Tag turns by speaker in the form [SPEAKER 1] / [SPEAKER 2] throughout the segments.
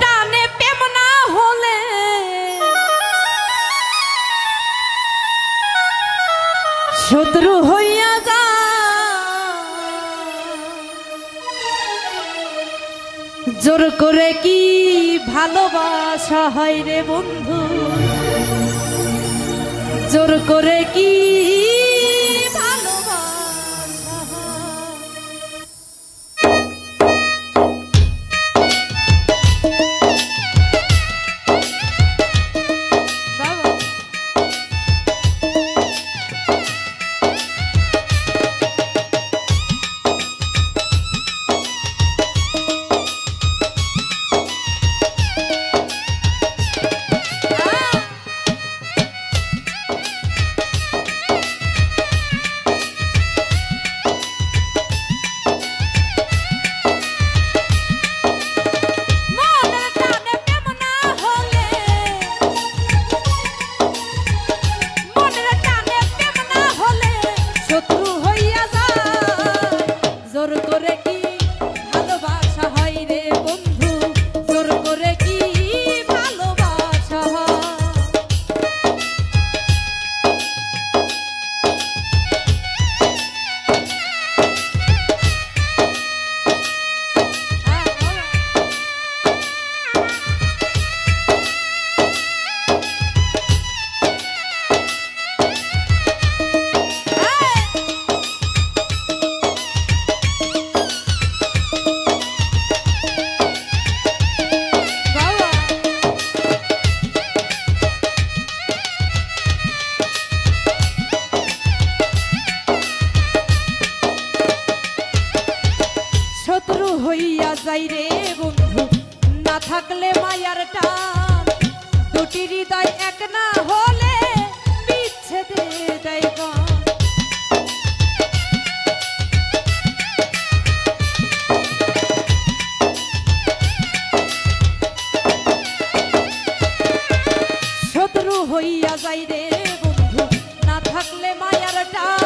[SPEAKER 1] টানে শত্রু হইয়া যা। জোর করে কি ভালোবাসা হয় রে বন্ধু? জোর করে কি শত্রু হইয়া যাই রে বন্ধু। না থাকলে মায়ার টান। দুটি হৃদয় এক না হলে শত্রু হইয়া যাই রে বন্ধু। না থাকলে মায়ার টান।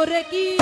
[SPEAKER 1] করে কি